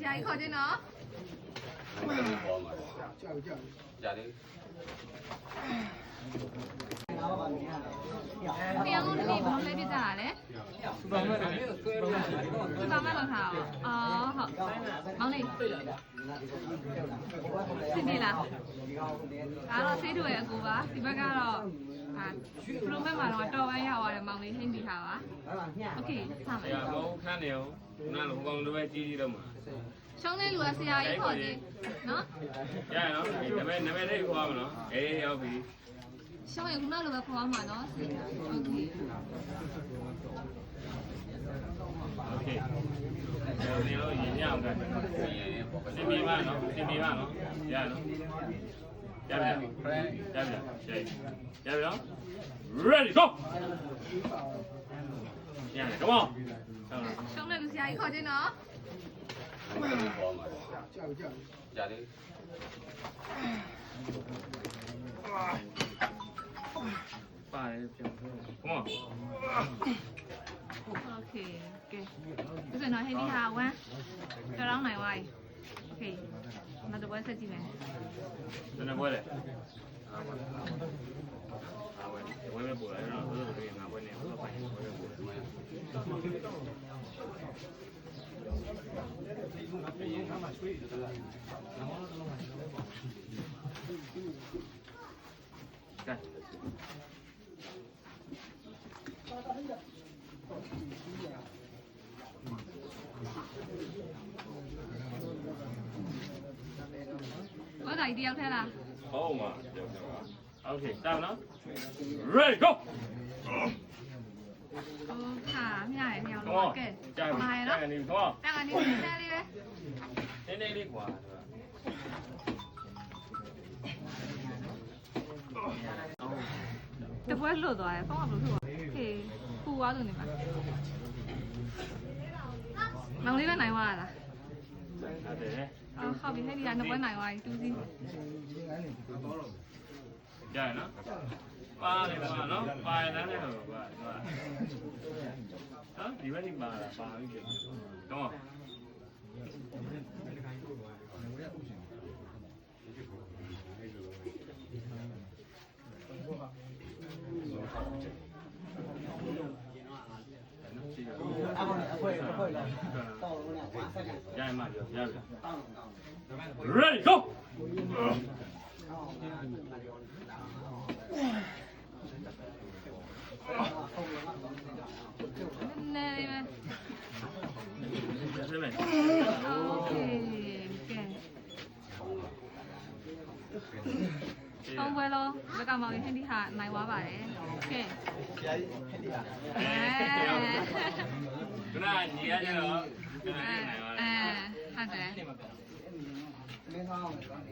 ဆရာကြီးခေါ်ခြင်းနော်ပေါ်မှာကြာကြာကြာလေတရားလုံးတစ်နေ့ဘယ်လိုလဲပြကြတာလဲစူပါမတ်စူပါမတ်လောက်ထားအောင်အော်ဟုတ်မောင်လေးစီနေလားအားတော့ဆေးတူရဲ့အကူပါဒီဘက်ကတော့အာပရိုမက်မှာတော့တော်ပန်းရောက်သွား တယ်မောင်လေးဟင်းပြီးထားပါโอเคစမယ် ရမဟုတ်ခန်းနေအောင်နားလို့ဟိုကောင်လိုပဲကြီးကြီးတော့မှာ ရှုံးတဲ့လူကဆရာကြီးခေါ်ခြင်းနော် ရရနော်နမဲနမဲလေးခေါ်မနော်အေးရောက်ပြီ ရှုံးရင်ခုနလိုပဲခေါ်အောင်ပါနော်โอเค โอเคဒီလိုရင်ရအောင်ကစင်ပြေပါနော်စင်ပြေပါနော်ရနော် ပြန်ပြန်ပြန်ပြန်ပြန်ပြန် ready go ပြန်လေ come on ဆုံးလိုက်လို့ဆရာကြီးခေါ်ခြင်းနော်ကြာလေးပါတယ်ပြန် come on okay okay ဒီစနော်ဟင်းဒီဟာဝမ်းကြောင်းနိုင်ဝိုင်း ဟေးမတော်ဘွဲဆက်ကြည့်မယ်။တနေပွဲလေ။အားပါ။အားဝင်ဝဲမဲ့ပေါ်လာတော့ဘယ်လိုလုပ်ရမှာဝဲနေတော့ပိုင်းဝဲမဲ့ပေါ်လာ။ကဲ ဘာသာကြီးတယောက်ထဲလား ဟုတ်မှာโอเคတောင်းနော် ready go ဟိုခါမြရတယ်မြောက် come လို့ on ကဲ ကြာပြီ မာရ ကြာ နော် နေ come on တန်ကနေစဲလေးပဲ နည်းနည်းလေးကွာအော် တပွဲလွတ်သွားတယ်ဖုန်းကဘယ်လိုဖြစ်သွားโอเคပူသွားသူနေပါမောင်လေးလည်းနိုင်သွားလား ဟုတ်တယ်အော်ဟုတ်ပြီဟဲ့ဒီကနှစ်ပွဲနိုင်သွားပြီတူးစီးကြာနော်ပါလေပါနော်ပါရတဲ့နဲ့တော့ကွာဟာဒီဘက်ဒီပါလာပါပြီတော့ 会了，会了，到了我俩完赛了。加油嘛，加油！当当，Ready Go！当归喽，你感冒也很厉害，奶娃吧？哎，哎。 လုံးဘက်ကမောင်ရင်ဟ